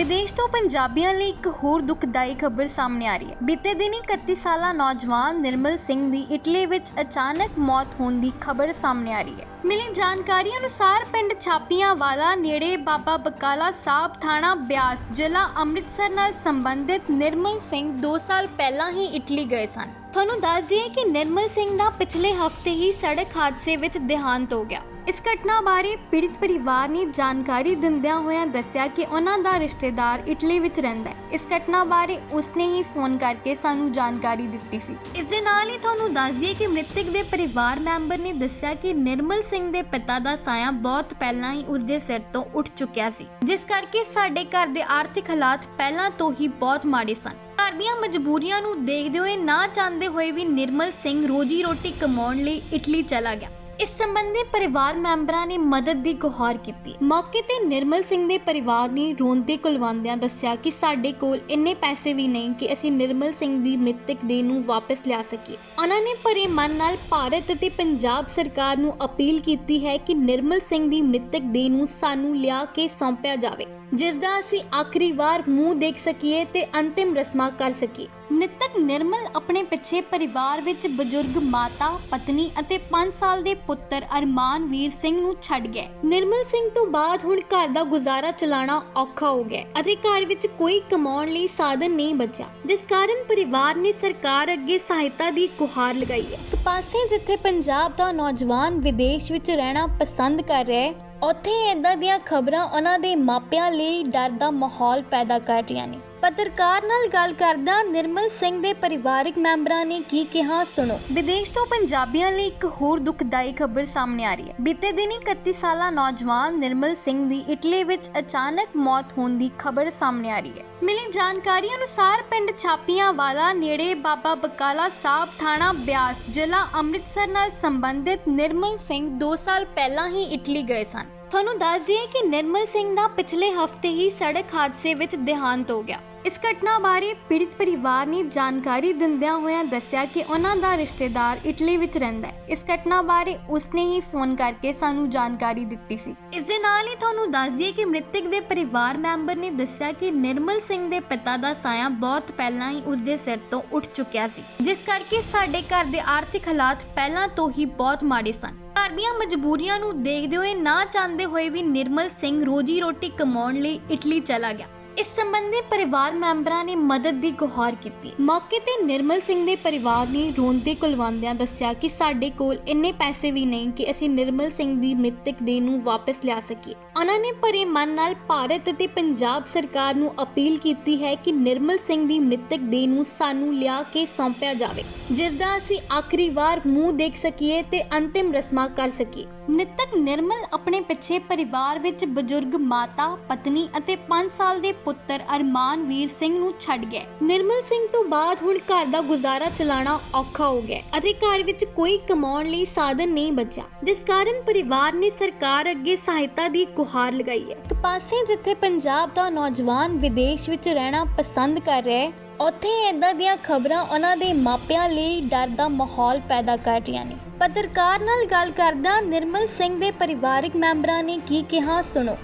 ਵਿਦੇਸ਼ ਤੋਂ ਪੰਜਾਬੀਆਂ ਲਈ ਇੱਕ ਹੋਰ ਦੁਖਦਾਈ ਖਬਰ ਸਾਹਮਣੇ ਆ ਰਹੀ ਹੈ। ਬੀਤੇ ਦਿਨੀ 31 ਸਾਲਾ ਨੌਜਵਾਨ ਨਿਰਮਲ ਸਿੰਘ ਦੀ ਇਟਲੀ ਵਿੱਚ ਅਚਾਨਕ ਮੌਤ ਹੋਣ ਦੀ ਖਬਰ ਸਾਹਮਣੇ ਆ ਰਹੀ ਹੈ। ਮਿਲੀ ਜਾਣਕਾਰੀ ਅਨੁਸਾਰ ਪਿੰਡ ਛਾਪੀਆਂ ਵਾਲਾ ਨੇੜੇ ਬਾਬਾ ਬਕਾਲਾ ਸਾਹਿਬ ਥਾਣਾ ਬਿਆਸ, ਜ਼ਿਲ੍ਹਾ ਅੰਮ੍ਰਿਤਸਰ ਨਾਲ ਸੰਬੰਧਿਤ ਨਿਰਮਲ ਸਿੰਘ 2 ਸਾਲ ਪਹਿਲਾਂ ਹੀ ਇਟਲੀ ਗਏ ਸਨ। ਤੁਹਾਨੂੰ ਦੱਸ ਦਈਏ ਕਿ ਨਿਰਮਲ ਸਿੰਘ ਦਾ ਪਿਛਲੇ ਹਫ਼ਤੇ ਹੀ ਸੜਕ ਹਾਦਸੇ ਵਿੱਚ ਦੇਹਾਂਤ ਹੋ ਗਿਆ। ਇਸ ਘਟਨਾ ਬਾਰੇ ਪੀੜਿਤ ਪਰਿਵਾਰ ਨੇ ਜਾਣਕਾਰੀ ਦਿੰਦਿਆਂ ਹੋਇਆਂ ਦੱਸਿਆ ਕਿ ਉਹਨਾਂ ਦਾ ਰਿਸ਼ਤੇਦਾਰ ਇਟਲੀ ਵਿੱਚ ਰਹਿੰਦਾ ਹੈ। ਇਸ ਘਟਨਾ ਬਾਰੇ ਉਸਨੇ ਹੀ ਫੋਨ ਕਰਕੇ ਸਾਨੂੰ ਜਾਣਕਾਰੀ ਦਿੱਤੀ ਸੀ। ਇਸ ਦੇ ਨਾਲ ਹੀ ਤੁਹਾਨੂੰ ਦੱਸ ਦਈਏ ਕਿ ਮ੍ਰਿਤਕ ਦੇ ਪਰਿਵਾਰ ਮੈਂਬਰ ਨੇ ਦੱਸਿਆ ਕਿ ਨਿਰਮਲ ਸਿੰਘ ਦੇ ਪਿਤਾ ਦਾ ਸਾਇਆ ਬਹੁਤ ਪਹਿਲਾਂ ਹੀ ਉਸਦੇ ਸਿਰ ਤੋਂ ਉੱਠ ਚੁੱਕਿਆ ਸੀ। ਜਿਸ ਕਰਕੇ ਸਾਡੇ ਘਰ ਦੇ ਆਰਥਿਕ ਹਾਲਾਤ ਪਹਿਲਾਂ ਤੋਂ ਹੀ ਬਹੁਤ ਮਾੜੇ ਸਨ। ਘਰ ਦੀਆਂ ਮਜਬੂਰੀਆਂ ਨੂੰ ਦੇਖਦੇ ਹੋਏ ਨਾ ਚਾਹੁੰਦੇ ਹੋਏ ਵੀ ਨਿਰਮਲ ਸਿੰਘ ਰੋਜੀ ਰੋਟੀ ਕਮਾਉਣ ਲਈ ਇਟਲੀ ਚਲਾ ਗਿਆ। ਇਸ ਸੰਬੰਧੀ ਪਰਿਵਾਰ ਮੈਂਬਰਾਂ ਨੇ ਮਦਦ ਦੀ ਗੁਹਾਰ ਕੀਤੀ। ਮੌਕੇ ਤੇ ਨਿਰਮਲ ਸਿੰਘ ਦੇ ਪਰਿਵਾਰ ਨੇ ਰੋਂਦੇ ਕੁਲਵਾਉਂਦਿਆਂ ਦੱਸਿਆ ਕਿ ਸਾਡੇ ਕੋਲ ਇੰਨੇ ਪੈਸੇ ਵੀ ਨਹੀਂ ਕਿ ਅਸੀਂ ਨਿਰਮਲ ਸਿੰਘ ਦੀ ਮ੍ਰਿਤਕ ਦੇਹ ਨੂੰ ਵਾਪਸ ਲਿਆ ਸਕੀਏ। ਉਹਨਾਂ ਨੇ ਭਰੇ ਮਨ ਨਾਲ ਭਾਰਤ ਅਤੇ ਪੰਜਾਬ ਸਰਕਾਰ ਨੂੰ ਅਪੀਲ ਕੀਤੀ ਹੈ ਕਿ ਨਿਰਮਲ ਸਿੰਘ ਦੀ ਮ੍ਰਿਤਕ ਦੇਹ ਨੂੰ ਸਾਨੂੰ ਲਿਆ ਕੇ ਸੌਂਪਿਆ ਜਾਵੇ। ਜਿਸ ਦਾ ਅਸੀਂ ਆਖਰੀ ਵਾਰ ਮੂੰਹ ਦੇਖ ਸਕੀਏ ਤੇ ਅੰਤਿਮ ਰਸਮਾਂ ਕਰ ਸਕੀਏ। ਮ੍ਰਿਤਕ ਨਿਰਮਲ ਆਪਣੇ ਪਿੱਛੇ ਪਰਿਵਾਰ ਵਿੱਚ ਬਜ਼ੁਰਗ ਮਾਤਾ, ਪਤਨੀ ਅਤੇ 5 ਸਾਲ ਦੇ ਪੁੱਤਰ ਅਰਮਾਨ ਵੀਰ ਸਿੰਘ ਨੂੰ ਛੱਡ ਗਏ। ਨਿਰਮਲ ਸਿੰਘ ਤੋਂ ਬਾਅਦ ਹੁਣ ਘਰ ਦਾ ਗੁਜ਼ਾਰਾ ਚਲਾਉਣਾ ਔਖਾ ਹੋ ਗਿਆ ਅਤੇ ਘਰ ਵਿੱਚ ਕੋਈ ਕਮਾਉਣ ਲਈ ਸਾਧਨ ਨਹੀਂ ਬਚਿਆ। ਜਿਸ ਕਾਰਨ ਪਰਿਵਾਰ ਨੇ ਸਰਕਾਰ ਅੱਗੇ ਸਹਾਇਤਾ ਦੀ ਗੁਹਾਰ ਲਗਾਈ ਹੈ। ਇੱਕ ਪਾਸੇ ਜਿੱਥੇ ਪੰਜਾਬ ਦਾ ਨੌਜਵਾਨ ਵਿਦੇਸ਼ ਵਿੱਚ ਰਹਿਣਾ ਪਸੰਦ ਕਰ ਰਿਹਾ ਹੈ, ਉੱਥੇ ਇਦਾਂ ਦੀਆਂ ਖਬਰਾਂ ਉਹਨਾਂ ਦੇ ਮਾਪਿਆਂ ਲਈ ਡਰ ਦਾ ਮਾਹੌਲ ਪੈਦਾ ਕਰ ਰਹੀਆਂ ਨੇ। ਪੱਤਰਕਾਰ ਨਾਲ ਗੱਲ ਕਰਦਾ ਨਿਰਮਲ ਸਿੰਘ ਦੇ ਪਰਿਵਾਰਕ ਮੈਂਬਰਾਂ ਨੇ ਕੀ ਕਿਹਾ, ਸੁਣੋ। ਵਿਦੇਸ਼ ਤੋਂ ਪੰਜਾਬੀਆਂ ਲਈ ਇੱਕ ਹੋਰ ਦੁਖਦਾਈ ਖਬਰ ਸਾਹਮਣੇ ਆ ਰਹੀ ਹੈ। ਬੀਤੇ ਦਿਨੀ 31 ਸਾਲਾ ਨੌਜਵਾਨ ਨਿਰਮਲ ਸਿੰਘ ਦੀ ਇਟਲੀ ਵਿੱਚ ਅਚਾਨਕ ਮੌਤ ਹੋਣ ਦੀ ਖਬਰ ਸਾਹਮਣੇ ਆ ਰਹੀ ਹੈ। ਮਿਲੀ ਜਾਣਕਾਰੀ ਅਨੁਸਾਰ ਪਿੰਡ ਛਾਪੀਆਂ ਵਾਲਾ ਨੇੜੇ ਬਾਬਾ ਬਕਾਲਾ ਸਾਹਿਬ ਥਾਣਾ ਬਿਆਸ, ਜ਼ਿਲ੍ਹਾ ਅੰਮ੍ਰਿਤਸਰ ਨਾਲ ਸੰਬੰਧਿਤ ਨਿਰਮਲ ਸਿੰਘ 2 ਸਾਲ ਪਹਿਲਾਂ ਹੀ ਇਟਲੀ ਗਏ ਸਨ। ਤੁਹਾਨੂੰ ਦੱਸ ਦਈਏ ਕਿ ਨਿਰਮਲ ਸਿੰਘ ਦਾ ਪਿਛਲੇ ਹਫ਼ਤੇ ਹੀ ਸੜਕ ਹਾਦਸੇ ਵਿੱਚ ਦੇਹਾਂਤ ਹੋ ਗਿਆ। ਇਸ ਘਟਨਾ ਬਾਰੇ ਪੀੜਿਤ ਪਰਿਵਾਰ ਨੇ ਜਾਣਕਾਰੀ ਦਿੰਦਿਆਂ ਹੋਇਆਂ ਦੱਸਿਆ ਕਿ ਉਹਨਾਂ ਦਾ ਰਿਸ਼ਤੇਦਾਰ ਇਟਲੀ ਵਿੱਚ ਰਹਿੰਦਾ ਹੈ। ਇਸ ਘਟਨਾ ਬਾਰੇ ਉਸਨੇ ਹੀ ਫੋਨ ਕਰਕੇ ਸਾਨੂੰ ਜਾਣਕਾਰੀ ਦਿੱਤੀ ਸੀ। ਇਸ ਦੇ ਨਾਲ ਹੀ ਤੁਹਾਨੂੰ ਦੱਸ ਦਈਏ ਕਿ ਮ੍ਰਿਤਕ ਦੇ ਪਰਿਵਾਰ ਮੈਂਬਰ ਨੇ ਦੱਸਿਆ ਕਿ ਨਿਰਮਲ ਸਿੰਘ ਦੇ ਪਿਤਾ ਦਾ ਸਾਇਆ ਬਹੁਤ ਪਹਿਲਾਂ ਹੀ ਉਸਦੇ ਸਿਰ ਤੋਂ ਉੱਠ ਚੁੱਕਿਆ ਸੀ। ਜਿਸ ਕਰਕੇ ਸਾਡੇ ਘਰ ਦੇ ਆਰਥਿਕ ਹਾਲਾਤ ਪਹਿਲਾਂ ਤੋਂ ਹੀ ਬਹੁਤ ਮਾੜੇ ਸਨ। ਘਰ ਦੀਆਂ ਮਜਬੂਰੀਆਂ ਨੂੰ ਦੇਖਦੇ ਹੋਏ ਨਾ ਚਾਹੁੰਦੇ ਹੋਏ ਵੀ ਨਿਰਮਲ ਸਿੰਘ ਰੋਜੀ ਰੋਟੀ ਕਮਾਉਣ ਲਈ ਇਟਲੀ ਚਲਾ ਗਿਆ। ਇਸ ਸੰਬੰਧੀ ਪਰਿਵਾਰ ਮੈਂਬਰਾਂ ਨੇ ਮਦਦ ਦੀ ਗੁਹਾਰ ਕੀਤੀ। ਮੌਕੇ ਤੇ ਨਿਰਮਲ ਸਿੰਘ ਦੇ ਪਰਿਵਾਰ ਨੇ ਰੋਂਦੇ ਕੁਲਵਾਉਂਦਿਆਂ ਦੱਸਿਆ ਕਿ ਸਾਡੇ ਕੋਲ ਇੰਨੇ ਪੈਸੇ ਵੀ ਨਹੀਂ ਕਿ ਅਸੀਂ ਨਿਰਮਲ ਸਿੰਘ ਦੀ ਮ੍ਰਿਤਕ ਦੇਹ ਨੂੰ ਵਾਪਸ ਲਿਆ ਸਕੀਏ। ਉਹਨਾਂ ਨੇ ਭਰੇ ਮਨ ਨਾਲ ਭਾਰਤ ਅਤੇ ਪੰਜਾਬ ਸਰਕਾਰ ਨੂੰ ਅਪੀਲ ਕੀਤੀ ਹੈ ਕਿ ਨਿਰਮਲ ਸਿੰਘ ਦੀ ਮ੍ਰਿਤਕ ਦੇਹ ਨੂੰ ਸਾਨੂੰ ਲਿਆ ਕੇ ਸੌਂਪਿਆ ਜਾਵੇ, ਜਿਸ ਦਾ ਅਸੀਂ ਆਖਰੀ ਵਾਰ ਮੂੰਹ ਦੇਖ ਸਕੀਏ ਤੇ ਅੰਤਿਮ ਰਸਮਾਂ ਕਰ ਸਕੀਏ। ਮ੍ਰਿਤਕ ਨਿਰਮਲ ਆਪਣੇ ਪਿੱਛੇ ਪਰਿਵਾਰ ਵਿੱਚ ਬਜ਼ੁਰਗ ਮਾਤਾ, ਪਤਨੀ ਅਤੇ 5 ਸਾਲ ਦੇ ਪੁੱਤਰ ਅਰਮਾਨ ਵੀਰ ਸਿੰਘ ਨੂੰ ਛੱਡ ਗਏ। ਨਿਰਮਲ ਸਿੰਘ ਤੋਂ ਬਾਅਦ ਹੁਣ ਘਰ ਦਾ ਗੁਜ਼ਾਰਾ ਚਲਾਉਣਾ ਔਖਾ ਹੋ ਗਿਆ ਅਤੇ ਘਰ ਵਿੱਚ ਕੋਈ ਕਮਾਉਣ ਲਈ ਸਾਧਨ ਨਹੀਂ ਬਚਿਆ। ਜਿਸ ਕਾਰਨ ਪਰਿਵਾਰ ਨੇ ਸਰਕਾਰ ਅੱਗੇ ਸਹਾਇਤਾ ਦੀ ਗੁਹਾਰ ਲਗਾਈ ਹੈ। ਇੱਕ ਪਾਸੇ ਜਿੱਥੇ ਪੰਜਾਬ ਦਾ ਨੌਜਵਾਨ ਵਿਦੇਸ਼ ਵਿੱਚ ਰਹਿਣਾ ਪਸੰਦ ਕਰ ਰਿਹਾ ਹੈ, ਉੱਥੇ ਇਦਾਂ ਦੀਆਂ ਖਬਰਾਂ ਉਹਨਾਂ ਦੇ ਮਾਪਿਆਂ ਲਈ ਡਰ ਦਾ ਮਾਹੌਲ ਪੈਦਾ ਕਰ ਰਹੀਆਂ ਨੇ। ਪੱਤਰਕਾਰ ਨਾਲ ਗੱਲ ਕਰਦਾ ਨਿਰਮਲ ਸਿੰਘ ਦੇ ਪਰਿਵਾਰਕ ਮੈਂਬਰਾਂ ਨੇ ਕੀ ਕਿਹਾ, ਸੁਣੋ।